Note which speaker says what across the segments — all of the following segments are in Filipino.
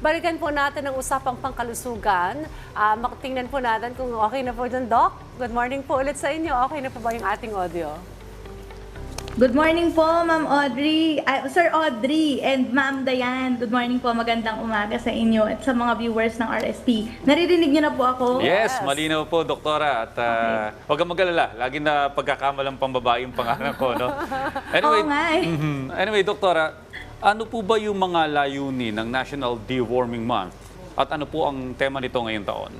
Speaker 1: balikan po natin ang usapang pangkalusugan. Ah, maktingnan po natin kung okay na po dyan, Doc. Good morning po ulit sa inyo. Okay na po ba yung ating audio?
Speaker 2: Good morning po, Ma'am Audrey, ah, Sir Audrey, and Ma'am Dayan. Good morning po, magandang umaga sa inyo at sa mga viewers ng RSP. Naririnig niyo na po ako?
Speaker 3: Yes,
Speaker 1: Yes.
Speaker 3: malinaw po, doktora. At uh, huwag kang mag-alala. Lagi na pagkakamalang pambabae yung pangalan ko, no?
Speaker 2: Oo nga eh.
Speaker 3: mhm. Anyway, doktora, ano po ba yung mga layunin ng National Deworming Month? At ano po ang tema nito ngayong taon?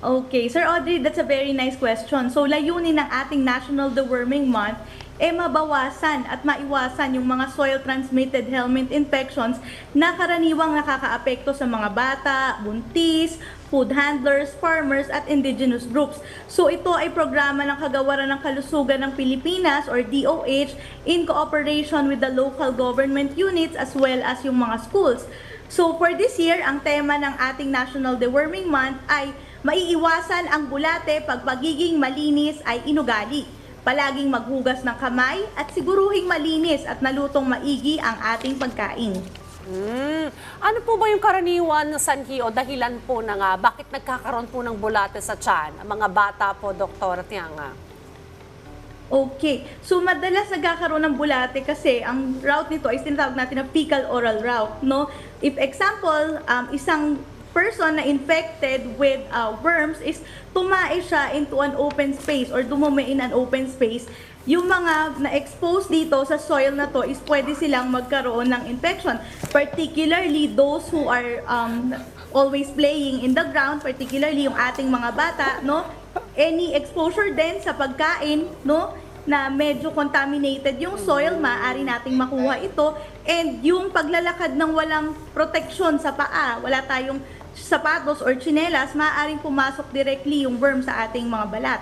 Speaker 2: Okay, Sir Audrey, that's a very nice question. So, layunin ng ating National Deworming Month eh mabawasan at maiwasan yung mga soil-transmitted helminth infections na karaniwang nakakaapekto sa mga bata, buntis, food handlers, farmers, at indigenous groups. So ito ay programa ng Kagawaran ng Kalusugan ng Pilipinas or DOH in cooperation with the local government units as well as yung mga schools. So for this year, ang tema ng ating National Deworming Month ay maiiwasan ang bulate pag pagiging malinis ay inugali. Palaging maghugas ng kamay at siguruhing malinis at nalutong maigi ang ating pagkain.
Speaker 1: Hmm. Ano po ba yung karaniwan na sanhi o dahilan po na nga bakit nagkakaroon po ng bulate sa tiyan? Ang mga bata po, Doktor Tianga.
Speaker 2: Okay. So, madalas nagkakaroon ng bulate kasi ang route nito ay tinatawag natin na fecal oral route, no? If example, um, isang person na infected with uh, worms is tumae siya into an open space or dumumi in an open space, yung mga na-expose dito sa soil na to is pwede silang magkaroon ng infection. Particularly those who are um, always playing in the ground, particularly yung ating mga bata, no? Any exposure din sa pagkain, no? na medyo contaminated yung soil, maaari nating makuha ito. And yung paglalakad ng walang protection sa paa, wala tayong sapatos or chinelas, maaaring pumasok directly yung worm sa ating mga balat.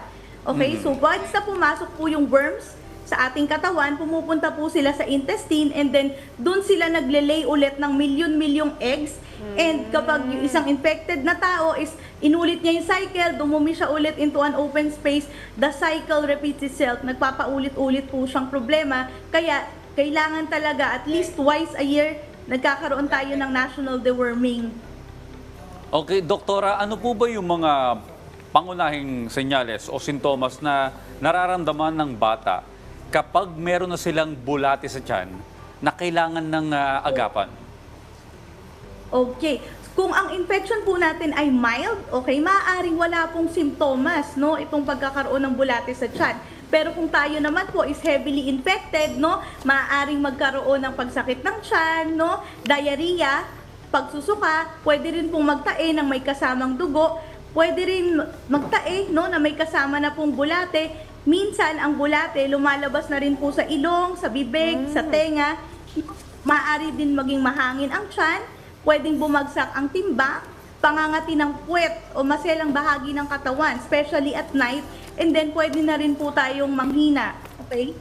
Speaker 2: Okay, so once na pumasok po yung worms sa ating katawan, pumupunta po sila sa intestine and then doon sila nagle-lay ulit ng milyon-milyong eggs. And kapag yung isang infected na tao is inulit niya yung cycle, dumumi siya ulit into an open space, the cycle repeats itself. Nagpapaulit-ulit po siyang problema. Kaya kailangan talaga at least twice a year nagkakaroon tayo ng national deworming
Speaker 3: Okay, doktora, ano po ba yung mga pangunahing senyales o sintomas na nararamdaman ng bata kapag meron na silang bulate sa tiyan na kailangan ng ah, agapan?
Speaker 2: Okay. Kung ang infection po natin ay mild, okay, maaaring wala pong simptomas, no, itong pagkakaroon ng bulate sa tiyan. Pero kung tayo naman po is heavily infected, no, maaaring magkaroon ng pagsakit ng tiyan, no, diarrhea, pagsusuka, pwede rin pong magtae ng may kasamang dugo, pwede rin magtae, no, na may kasama na pong bulate. Minsan, ang bulate lumalabas na rin po sa ilong, sa bibig, sa tenga. Maaari din maging mahangin ang tiyan, pwedeng bumagsak ang timbang, pangangati ng puwet o maselang bahagi ng katawan, especially at night, and then pwede na rin po tayong manghina. Okay?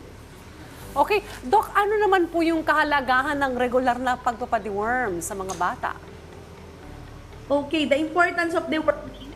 Speaker 1: Okay, Doc, ano naman po yung kahalagahan ng regular na pagpapadiworm sa mga bata?
Speaker 2: Okay, the importance of the working.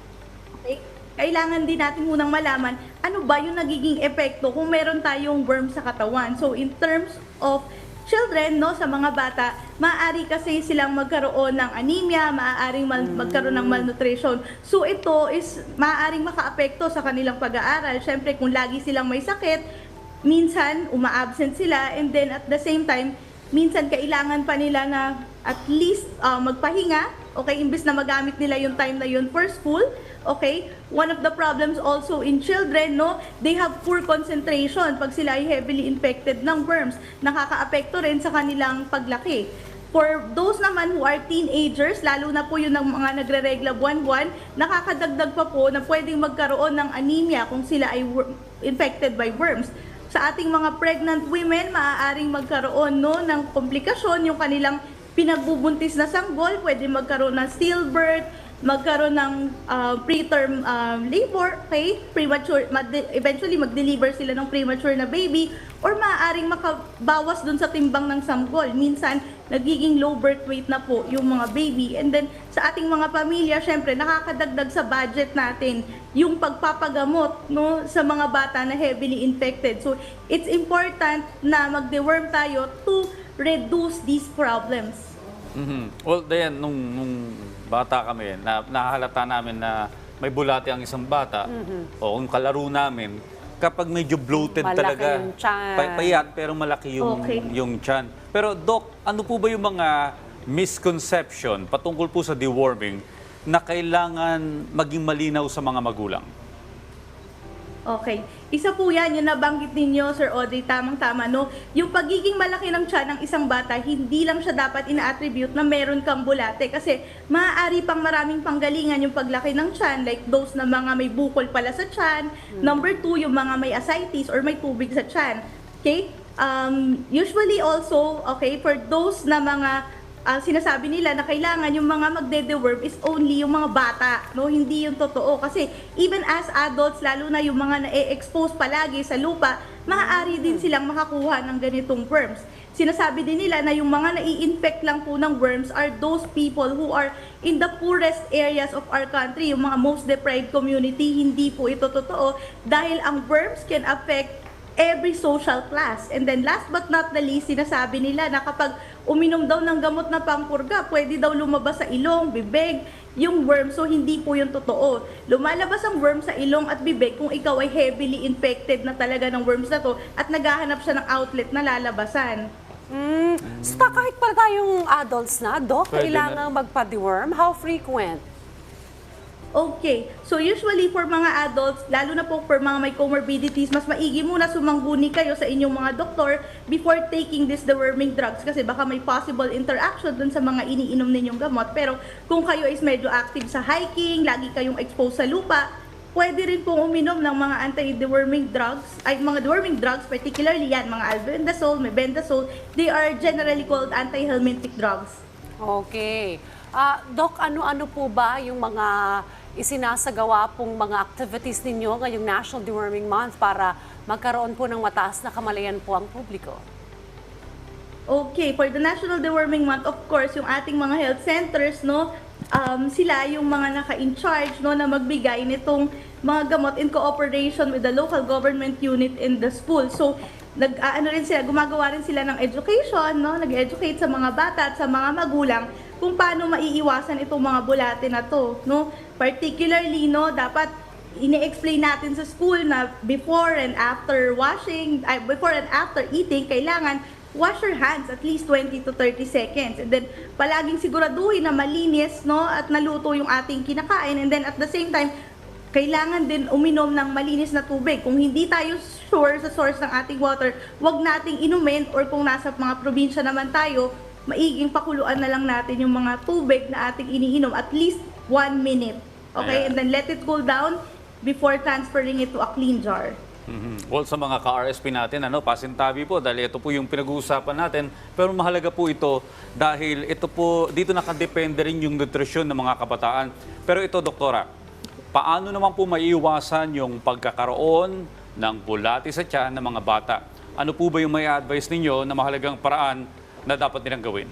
Speaker 2: Okay? Kailangan din natin munang malaman ano ba yung nagiging epekto kung meron tayong worm sa katawan. So in terms of children, no, sa mga bata, maaari kasi silang magkaroon ng anemia, maaaring mal- magkaroon ng malnutrition. So ito is maaaring makaapekto sa kanilang pag-aaral. Siyempre, kung lagi silang may sakit, minsan uma-absent sila and then at the same time, minsan kailangan pa nila na at least uh, magpahinga, okay, imbes na magamit nila yung time na yun for school, okay? One of the problems also in children, no, they have poor concentration pag sila ay heavily infected ng worms. Nakakaapekto rin sa kanilang paglaki. For those naman who are teenagers, lalo na po yun ng mga nagre-regla buwan-buwan, nakakadagdag pa po na pwedeng magkaroon ng anemia kung sila ay infected by worms sa ating mga pregnant women, maaaring magkaroon no, ng komplikasyon yung kanilang pinagbubuntis na sanggol, pwede magkaroon ng stillbirth, magkaroon ng uh, preterm um, labor, okay? Premature, mad- eventually mag-deliver sila ng premature na baby or maaaring makabawas dun sa timbang ng sanggol. Minsan, nagiging low birth weight na po yung mga baby. And then, sa ating mga pamilya, syempre, nakakadagdag sa budget natin yung pagpapagamot no, sa mga bata na heavily infected. So, it's important na mag-deworm tayo to reduce these problems.
Speaker 3: Mhm. Well, Dayan, nung, nung bata kami, na, nahalata namin na may bulate ang isang bata, o kung kalaro namin, kapag medyo bloated
Speaker 1: Malaki
Speaker 3: talaga,
Speaker 1: yung
Speaker 3: pa- payat pero malaki yung,
Speaker 2: Okay.
Speaker 3: yung tiyan. Pero Doc, ano po ba yung mga misconception patungkol po sa deworming na kailangan maging malinaw sa mga magulang?
Speaker 2: Okay. Isa po yan, yung nabanggit ninyo, Sir Audrey, tamang-tama, no? Yung pagiging malaki ng tiyan ng isang bata, hindi lang siya dapat ina-attribute na meron kang bulate. Kasi maaari pang maraming panggalingan yung paglaki ng tiyan, like those na mga may bukol pala sa tiyan. Number two, yung mga may ascites or may tubig sa tiyan. Okay? Um, usually also, okay, for those na mga ah, sinasabi nila na kailangan yung mga magde-deworm is only yung mga bata, no? Hindi yung totoo. Kasi even as adults, lalo na yung mga na-expose palagi sa lupa, maaari din silang makakuha ng ganitong worms. Sinasabi din nila na yung mga nai-infect lang po ng worms are those people who are in the poorest areas of our country, yung mga most deprived community. Hindi po ito totoo dahil ang worms can affect every social class. And then last but not the least, sinasabi nila na kapag uminom daw ng gamot na pangpurga, pwede daw lumabas sa ilong, bibig, yung worm. So hindi po yung totoo. Lumalabas ang worm sa ilong at bibig kung ikaw ay heavily infected na talaga ng worms na to at naghahanap siya ng outlet na lalabasan.
Speaker 1: Mm. So, kahit pala tayong adults na, Doc,
Speaker 3: Pwede
Speaker 1: kailangan magpa-deworm. How frequent?
Speaker 2: Okay. So usually for mga adults, lalo na po for mga may comorbidities, mas maigi muna sumangguni kayo sa inyong mga doktor before taking this deworming drugs kasi baka may possible interaction dun sa mga iniinom ninyong gamot. Pero kung kayo is medyo active sa hiking, lagi kayong exposed sa lupa, pwede rin pong uminom ng mga anti-deworming drugs, ay mga deworming drugs, particularly yan, mga albendazole, mebendazole, they are generally called anti-helminthic drugs.
Speaker 1: Okay. Ah, Doc, ano-ano po ba yung mga isinasagawa pong mga activities ninyo ngayong National Deworming Month para magkaroon po ng mataas na kamalayan po ang publiko?
Speaker 2: Okay, for the National Deworming Month, of course, yung ating mga health centers, no, um, sila yung mga naka-in charge, no, na magbigay nitong mga gamot in cooperation with the local government unit in the school. So, nag ano rin sila, gumagawa rin sila ng education, no, nag-educate sa mga bata at sa mga magulang kung paano maiiwasan itong mga bulate na to, no? Particularly, no, dapat ini-explain natin sa school na before and after washing, ay, before and after eating, kailangan wash your hands at least 20 to 30 seconds. And then, palaging siguraduhin na malinis, no, at naluto yung ating kinakain. And then, at the same time, kailangan din uminom ng malinis na tubig. Kung hindi tayo sure sa source ng ating water, wag nating inumin or kung nasa mga probinsya naman tayo, maiging pakuluan na lang natin yung mga tubig na ating iniinom at least one minute. Okay?
Speaker 3: Ayan.
Speaker 2: And then let it cool down before transferring it to a clean jar.
Speaker 3: Mhm. Well, sa mga ka-RSP natin, ano, pasintabi po dahil ito po yung pinag-uusapan natin. Pero mahalaga po ito dahil ito po, dito nakadepende rin yung nutrisyon ng mga kabataan. Pero ito, doktora, paano naman po maiiwasan yung pagkakaroon ng bulati sa tiyan ng mga bata? Ano po ba yung may advice ninyo na mahalagang paraan na dapat nilang gawin?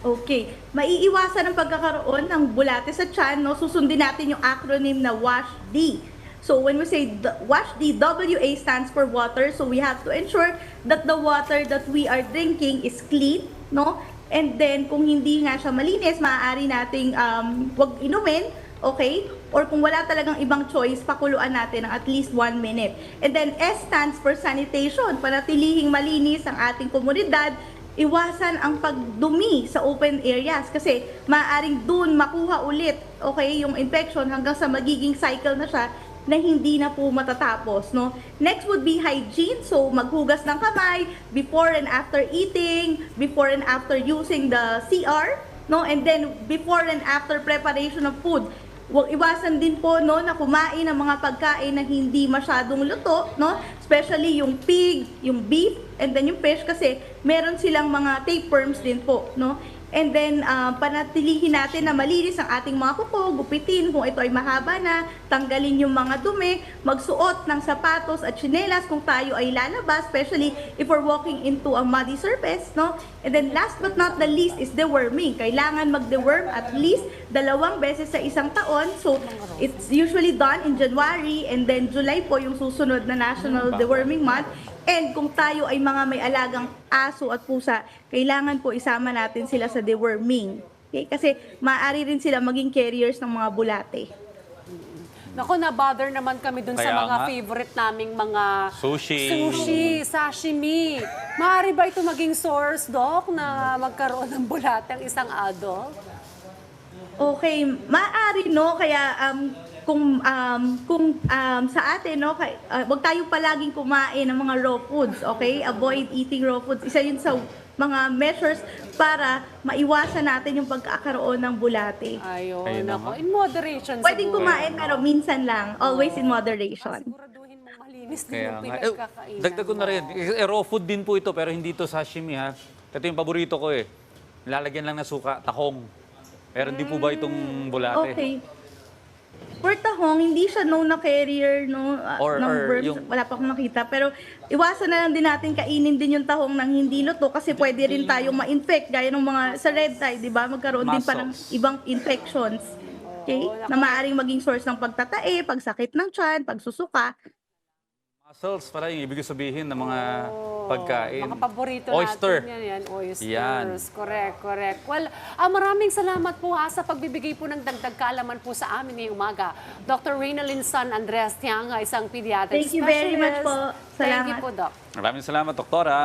Speaker 2: Okay. Maiiwasan ang pagkakaroon ng bulate sa tiyan, no? Susundin natin yung acronym na WASH-D. So when we say WASH-D, WA stands for water. So we have to ensure that the water that we are drinking is clean, no? And then kung hindi nga siya malinis, maaari nating um, wag inumin, okay? Or kung wala talagang ibang choice, pakuluan natin ng at least one minute. And then S stands for sanitation. Panatilihing malinis ang ating komunidad iwasan ang pagdumi sa open areas kasi maaaring dun makuha ulit okay yung infection hanggang sa magiging cycle na siya na hindi na po matatapos no next would be hygiene so maghugas ng kamay before and after eating before and after using the CR no and then before and after preparation of food Huwag iwasan din po no na kumain ng mga pagkain na hindi masyadong luto, no? Especially yung pig, yung beef, and then yung fish kasi meron silang mga tapeworms din po, no? And then, ah, panatilihin natin na malinis ang ating mga kuko, gupitin kung ito ay mahaba na, tanggalin yung mga dumi, magsuot ng sapatos at tsinelas kung tayo ay lalabas, especially if we're walking into a muddy surface, no? And then last but not the least is deworming. Kailangan mag-deworm at least dalawang beses sa isang taon. So, it's usually done in January and then July po yung susunod na National Deworming Month. And kung tayo ay mga may alagang aso at pusa, kailangan po isama natin sila sa deworming. Okay? Kasi maaari rin sila maging carriers ng mga bulate.
Speaker 1: Naku, na-bother naman kami dun sa
Speaker 3: Kaya
Speaker 1: mga
Speaker 3: nga.
Speaker 1: favorite naming mga
Speaker 3: Sushi.
Speaker 1: sushi, sashimi. Maaari ba ito maging source, Doc, na magkaroon ng bulate ang isang adult?
Speaker 2: Okay, maaari no kaya um kung um kung um sa atin no kay, uh, wag tayo palaging kumain ng mga raw foods, okay? Avoid eating raw foods. Isa 'yun sa mga measures para maiwasan natin yung pagkakaroon ng bulate.
Speaker 1: Ayun,
Speaker 3: Ayun na
Speaker 1: ako. In moderation
Speaker 2: Pwedeng
Speaker 1: siguro.
Speaker 2: kumain pero minsan lang, always in moderation.
Speaker 1: Siguraduhin mong malinis din
Speaker 3: Kaya
Speaker 1: yung
Speaker 3: nga. Eh,
Speaker 1: pinagkakainan
Speaker 3: dagdag ko na
Speaker 1: mo.
Speaker 3: rin. Eh, raw food din po ito, pero hindi to sashimi ha. Ito yung paborito ko eh. Lalagyan lang ng suka, tahong. Pero hindi po ba itong bulate?
Speaker 2: Okay. For tahong, hindi siya known na carrier no, uh,
Speaker 3: Or-
Speaker 2: ng
Speaker 3: or
Speaker 2: worms.
Speaker 3: yung-
Speaker 2: Wala pa akong makita. Pero iwasan na lang din natin kainin din yung tahong nang hindi luto kasi pwede rin tayong ma-infect gaya ng mga sa red tide, di ba? Magkaroon din pa ng ibang infections. Okay? Na maaaring maging source ng pagtatae, pagsakit ng tiyan, pagsusuka.
Speaker 3: Mussels pala yung ibig sabihin ng mga pagkain.
Speaker 1: Mga paborito
Speaker 3: Oyster.
Speaker 1: natin yan, yan. Oysters.
Speaker 3: Yan.
Speaker 1: Correct, correct. Well, ah, maraming salamat po ha sa pagbibigay po ng dagdag kaalaman po sa amin ngayong umaga. Dr. Reynalyn San Andres Tianga, isang pediatric
Speaker 2: Thank you very much po.
Speaker 1: Thank you
Speaker 2: Salamat.
Speaker 1: po, Doc.
Speaker 3: Maraming salamat, Doktora.